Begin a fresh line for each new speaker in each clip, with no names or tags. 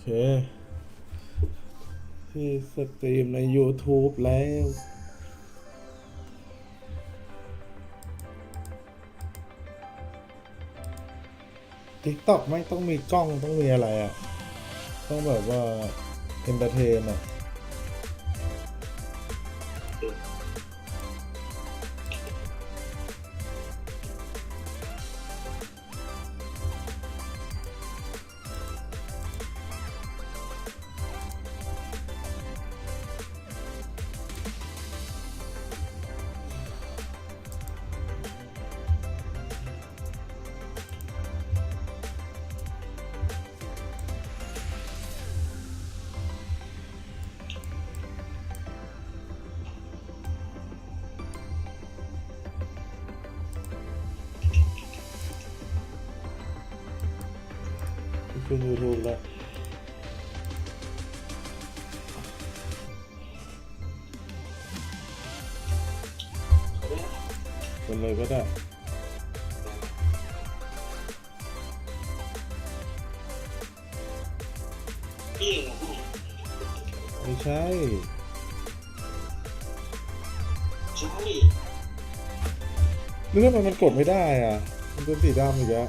เค ที่สตรีมใน YouTube แล้วทิกต็อกไม่ต้องมีกล้องต้องมีอะไรอะ่ะ ต้องแบบว่าเอนเตอร์เทนอะ ขึ้น YouTube แล้วคนเลยก็ได้
พี่เหรอ
ไม่ใช่
ใช่
นึกว่ามันกดไม่ได้อะ มันเป็นสีดำอีกแล้ว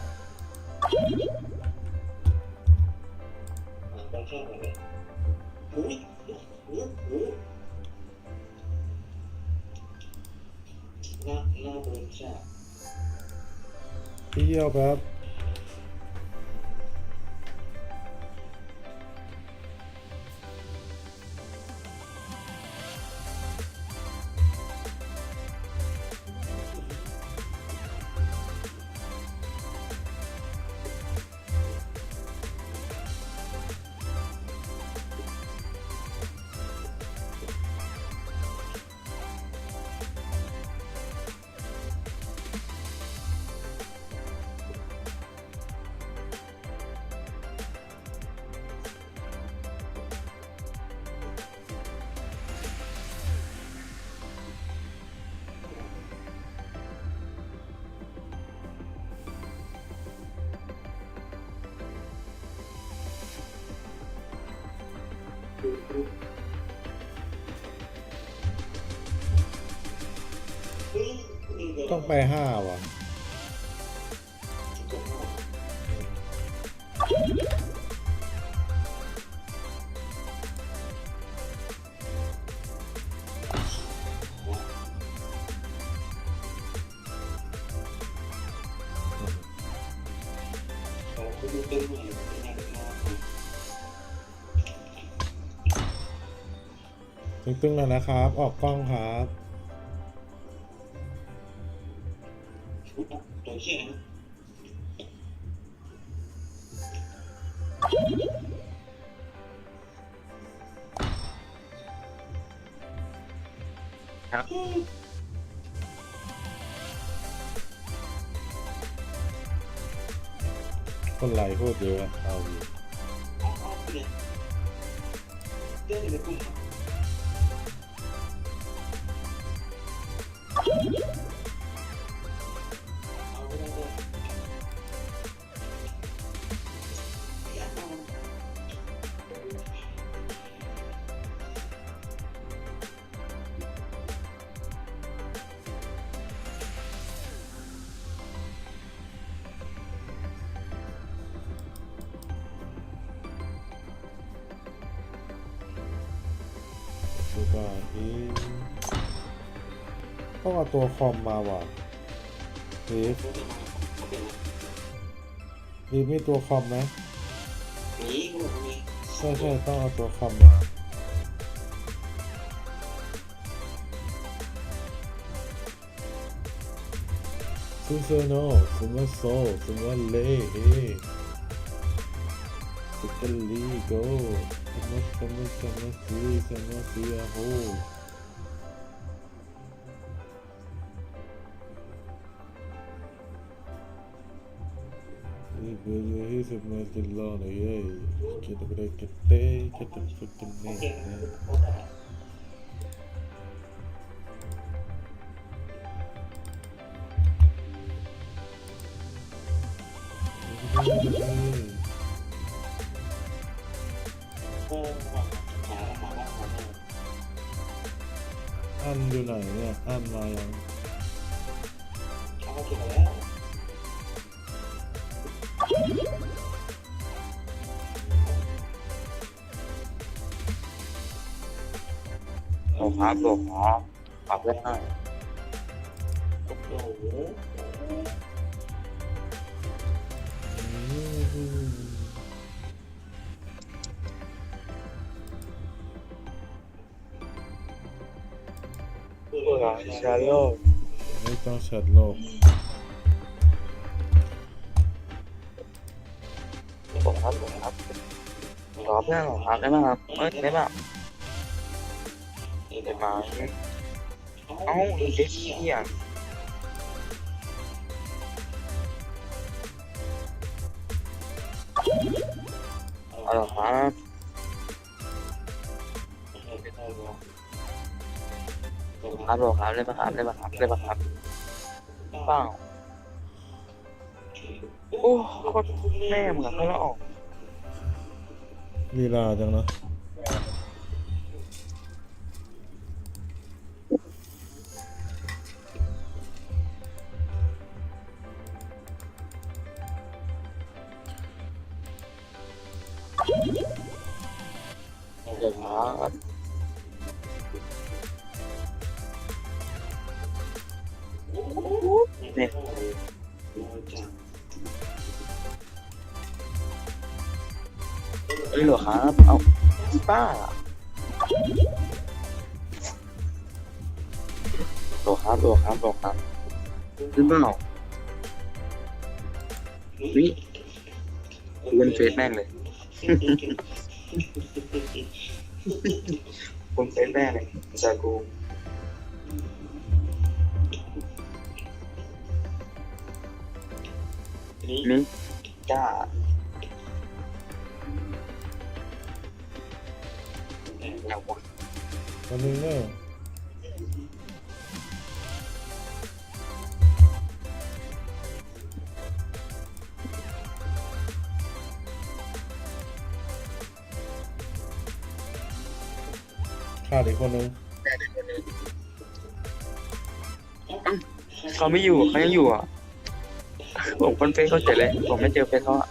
ต้อง
ไปห้าว่ะ ตึงๆหน่อยนะครับ ออกกล้องครับ
ตัวเชี่ยนะ
คนไหลโคตรเยอะ ต้องเอาตัวคอมมาว่ะลีฟลีฟมีตัวคอมไหม
นี่กูบอกนี่
ใช่ใช่ต้องเอาตัวคอมมาซุนเซโนซุนว่าโซซุนว่าเล่เฮสกลลีโกซุนว่าซุนว่าซุนว่าซีซุนว่าซีอาโฮ เย
อะๆที่
สุ
ดมาจะรอหน่อยเย้ยคิด
อะไรก็ได้เก็ตเต้คิดถึง
สุดกันแน่
ครับโอ้ขอฝากเพื่อนหน่อย
โอ้โห
อืม
เบื่อชาโลก
ไม่ต้องแชทโลก
ผมครับผมครับขอเพื่อนผมครับได้ไหมครับเอ้ยได้ไหลัเอ้าดีกเชี่ยอาละครับครับโหลครับเลยปะครับเลยปะครับเลยปะครับเปล่าโอ้โคตรแน่เหมือนกันแล้วออก
ลีลาจัง
เนาะ ฟซแม่งเลยคนเฟซแม่งเลยจากกู
นี่
นี่กล้าเอาวะ
วันนึงเนี่ย ขาดอีกคนนึง
เขาไม่อยู่เขายังอยู่อะผมคนเฟซเขาเฉยเลยผมไม่เจอเฟซเขาอะ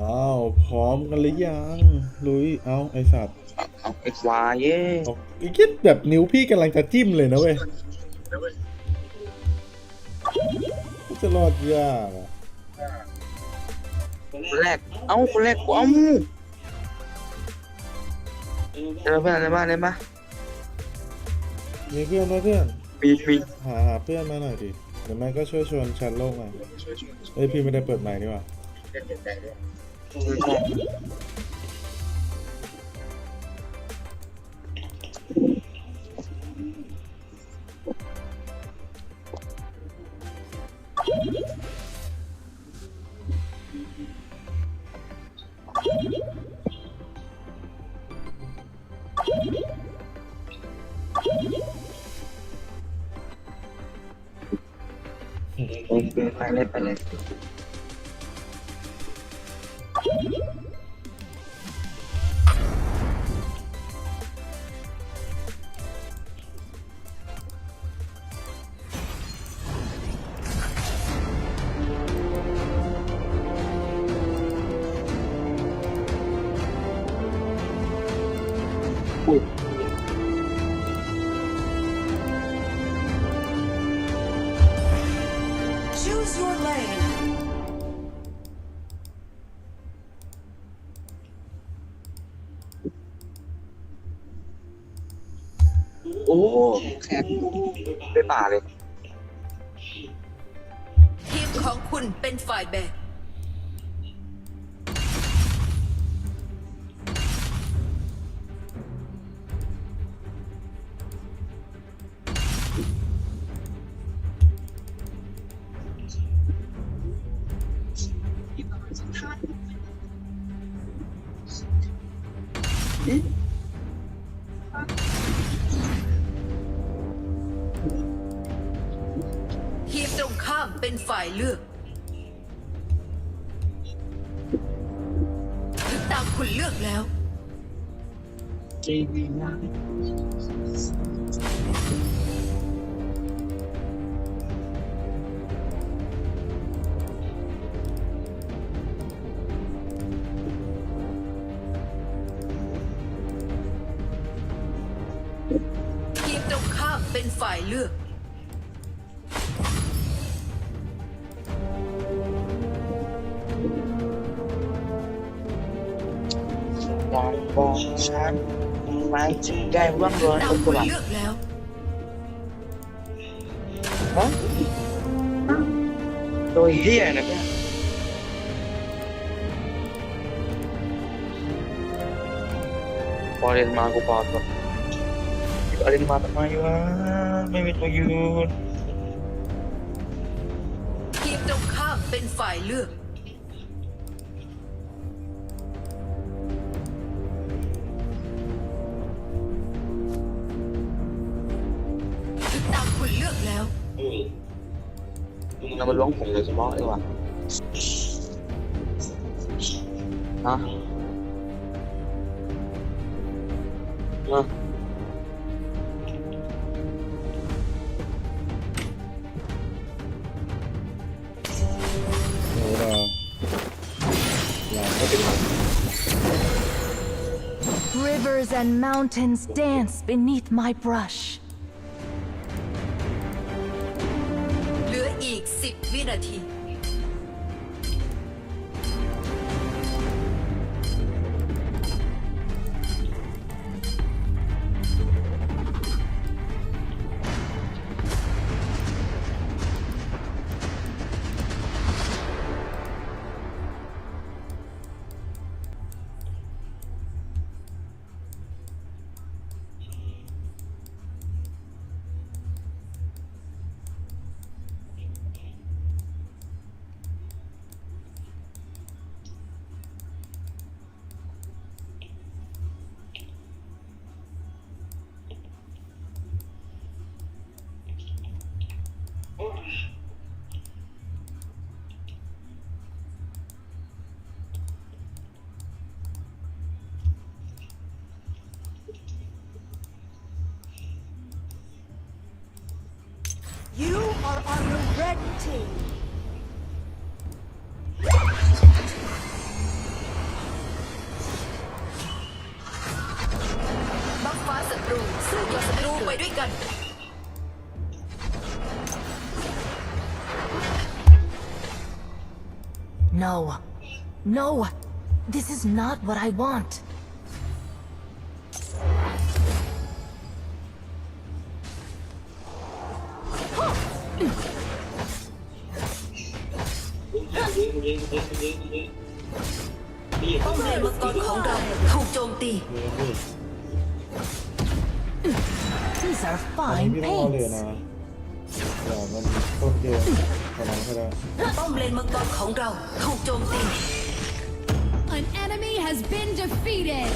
อ้าวพร้อมกันหรือยังลุยเอาไอสัตว์
เอาเอ็กซ์วายเย่
เอาอีกคิดแบบนิ้วพี่กำลังจะจิ้มเลยนะเว้ย จะรอดยาก
คนแรก เอ้า คนแรกกูเอ้าเจอเพื่อนอะไรบ้างได้ปะ
มีเพื่อนไหมเพื่อน
มีมี
หาหาเพื่อนมาหน่อยดิเดี๋ยวแม่ก็ช่วยชวนแชทโลกหน่อยเอ้ยพี่ไม่ได้เปิดไมค์นี่หว่า
ไปป่าเลย
ทีมของคุณเป็นฝ่ายแบก
เฝ่า
ยเลือกถึงตามคุณเลือกแล้ว
จ
ริงนะ
ได้ว่างร้อน
ตา
กั
ม
บ
คุณ
หลัง
เลือกแล้ว
ฮะตัวเฮียนะเนี่ย
พอเรียนมากูปอดแบบ
อะไรมาทำไมวะไม่มีตัวยืน
ทีมตรงข้ามเป็นฝ่ายเลือก มา
ล้วงผมเลยสมองดีกว่าฮะฮะ
โอ้ดาหลังก็เป็น
Rivers and mountains dance beneath my brush.
10 วินาที
No. No. This is not what I want.
ตี
เรียนดิ
These are
ตอนนี้
fine
พี่ต้องเอาเหรียญ
paints.
นะอย่ามันต้นเกมตอนนั้นก็ได้
ป้อมเลนมังกรของเราถูกโจมตี
An enemy has been defeated.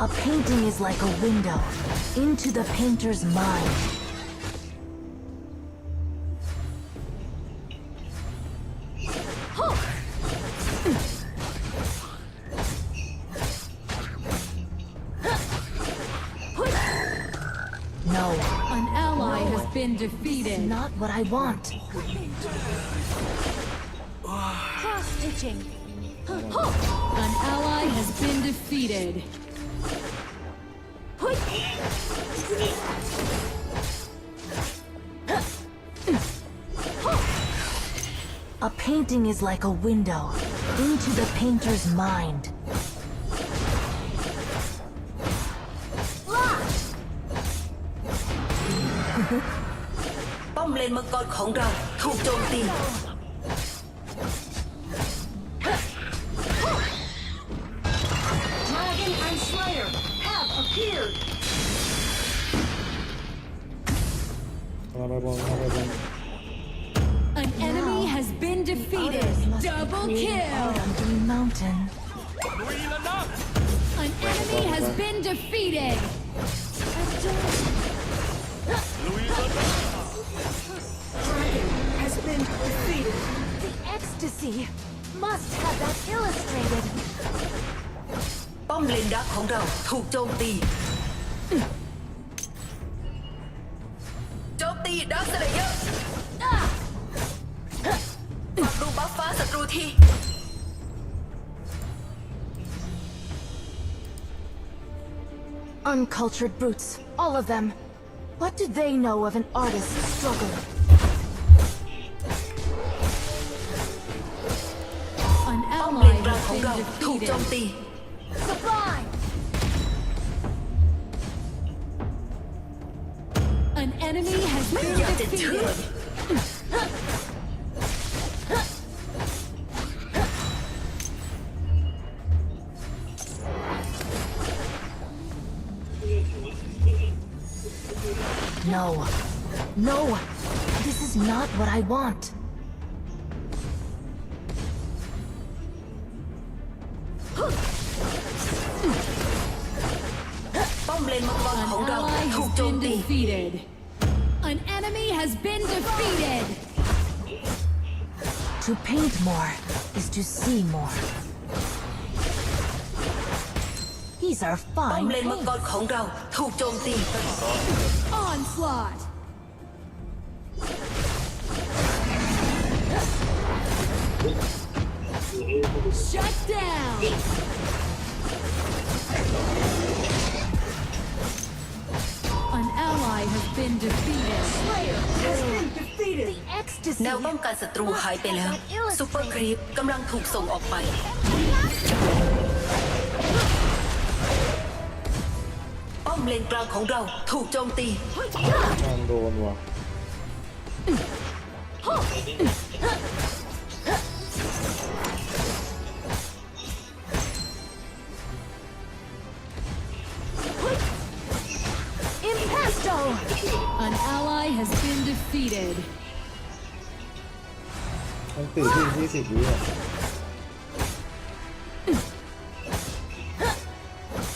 A painting is like a window into the painter's mind. Not what I want.
Cross stitching. An ally has been defeated.
A painting is like a window into the painter's mind.
นมังกรของเราถูกโจมตี
ป้อม
เลนดักของเราถูกโจมตี โจมตีดักสเลเยอร์ปักรูบัฟฟ้าศัตรูที
Uncultured brutes, all of them. What do they know of an artist's struggle?
An
ป้อมเล
ally
นกลาง
has
ของ
been
เราถูกโจม
defeated. An enemy has been defeated.
No. No! This is not what I want.
ป้อมเลนมังกร
An
ของเรา
ally
ถูก
has
โจม
been
ตี
defeated. An enemy has been defeated.
To paint more is to see more. These are
ป้อม
fine
เลนมังกร
paints.
ของเราถูกโจมตี
Onslaught. Shut down. An ally has been defeated.
The ecstasy
แนวป้องกันศัตรูหายไปแล้วซุปเปอร์ครีปกำลังถูกส่งออกไป ป้อมเลนกลางของเราถูกโจมตี
ทางโดนว่ะ
defeated.
มันติดที่ยี่สิบวิอ่ะ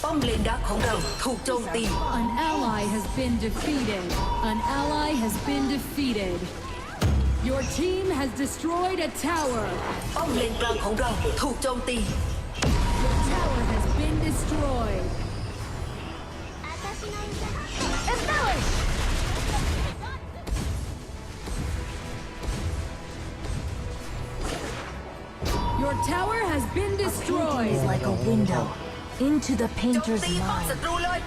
ป้อมเลนดักของเราถูกโจมตี
An ally has been defeated. An ally has been defeated. Your team has destroyed a tower.
ป้อมเลนกลางของเราถูกโจมตี
Your tower has been
Painting
destroyed.
is like a window into the
โจม
painter's
ตีป้อม
mind.
ศัตรูเลย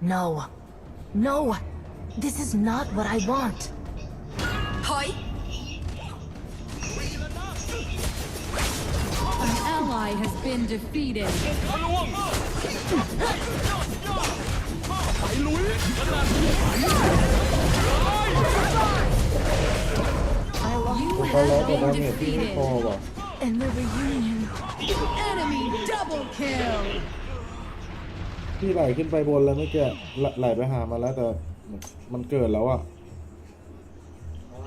No. No! This is not what I want.
Ally has been defeated.
I lost
You
ก็แล้ว
have
แต่ดา
been
เมจที่ไม่พอ
defeated.
ว่ะ
and the reunion.
Enemy double kill.
ที่ไหลขึ้นไปบนแล้วเมื่อกี้ไหลไหลไปหามาแล้วแต่มันเกิดแล้วอะ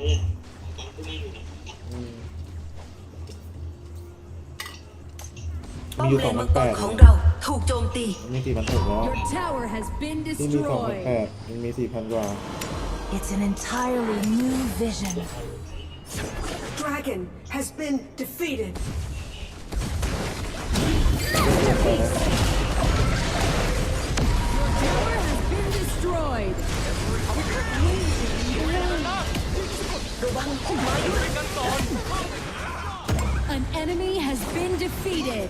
อืม
ป้อ
มี
ม
อยู่
เล
สอง
น
พั
มั
น
งก
แป
ร
ด
ของเราถูกโจมตี
มีสี่พันหกแล้ว
Your tower has been
ที่มีสองพันแป
destroyed.
ดมันมีสี่พันกว่า
It's an entirely new vision.
Dragon has been defeated.
Tower has been destroyed.
ระวังพุ่มไม้ด้วย
An enemy has been defeated.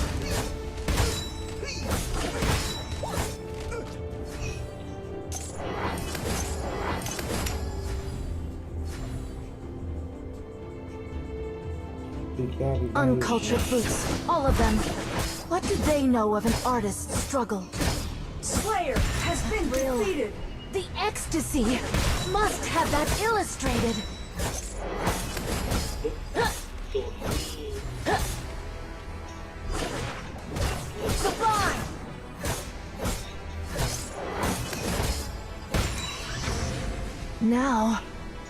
Uncultured brutes, all of them. What do they know of an artist's struggle?
Slayer has been Real. defeated.
The ecstasy must have that illustrated. Now,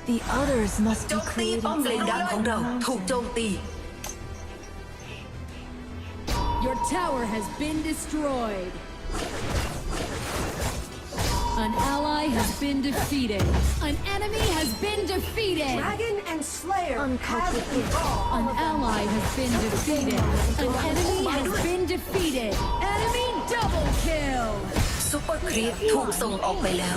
the others must be creating...
Your tower has been destroyed. An ally has been defeated. An enemy has been defeated.
Dragon and Slayer have
Uncultured brutes,
evolved.
An ally has been defeated. An enemy has been defeated. Enemy double kill.
ซุปเปอร์ครีปถูกส่งออกไปแล้ว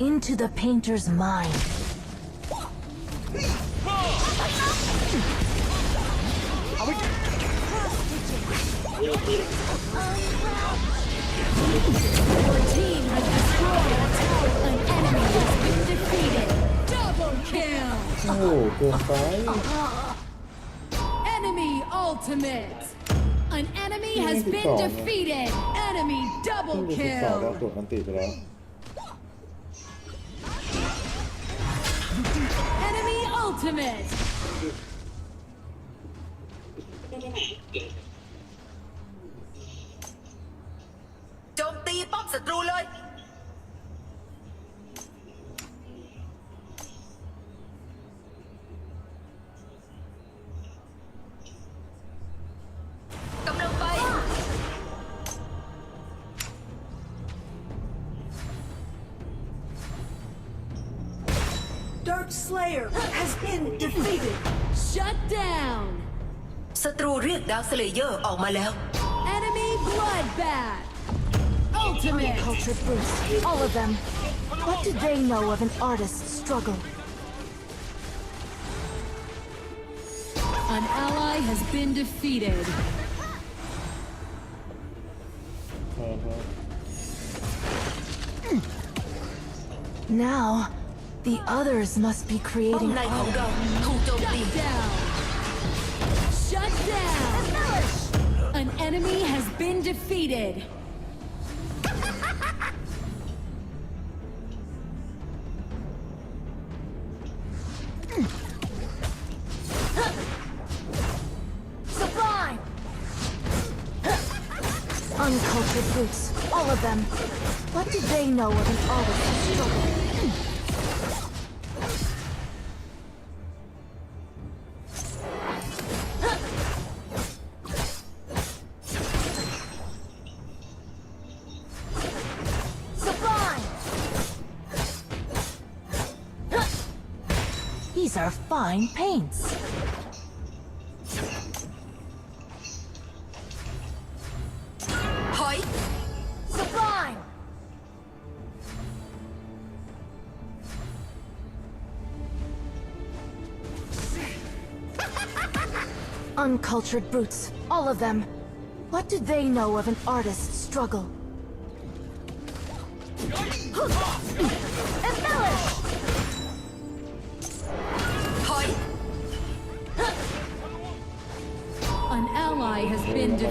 into the painter's mind.
Your team has destroyed a tower. An enemy has been defeated. Double kill.
โอ้โหเกินไป
Enemy ultimate. An enemy has
Hindi
been
ko alam.
defeated. Enemy
เพิ่
double
งดูสิบสองแล้ว
kill.
ตรวจกันติดไปแล้ว
Ultimate.
สเลเยอร์ออกมาแล้ว
Enemy bloodbath. Ultimate.
Uncultured brutes, all of them. What do they know of an artist's struggle?
An ally has been defeated.
อ่าฮะ
Now, the others must be
ป้อม
creating
ในของเราถูกโจมตี
Down. Shut down. Enemy has been defeated.
Sublime! Uncultured brutes, all of them. What do they know of an artist's These are fine paints.
Hoi!
Sublime! Uncultured brutes, all of them. What do they know of an artist's struggle?
An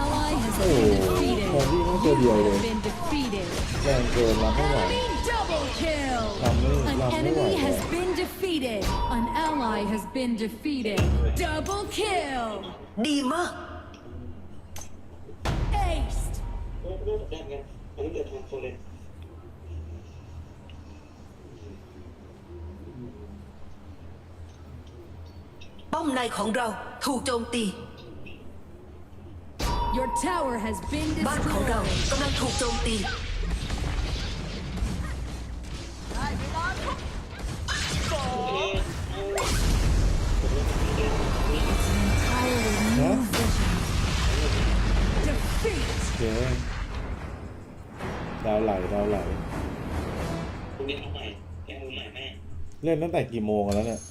ally has
โอ้โห
been defeated.
แครี่น่าตัวเดียวเลย
Been defeated.
แรงเกินรับไม่ไหว
Enemy double kill.
Lovely,
An
lovely
enemy
right
has
there.
been defeated. An ally has been defeated. Double kill.
ดีมาก
Ace.
เริ่มเริ่มได้กันอันนี้เกิดทางโซเลน
ป้อมในของเราถูกโจมตี
Your tower has been
บ้านของเรา
destroyed.
กำลังถูกโจมตี
Entirely new
Huh?
vision.
โอเคดาวไหลดาวไหล
ตรงนี้เอาใหม่แกมือใหม่แม่
เล่นตั้งแต่กี่โมงกันแล้วเนี่ย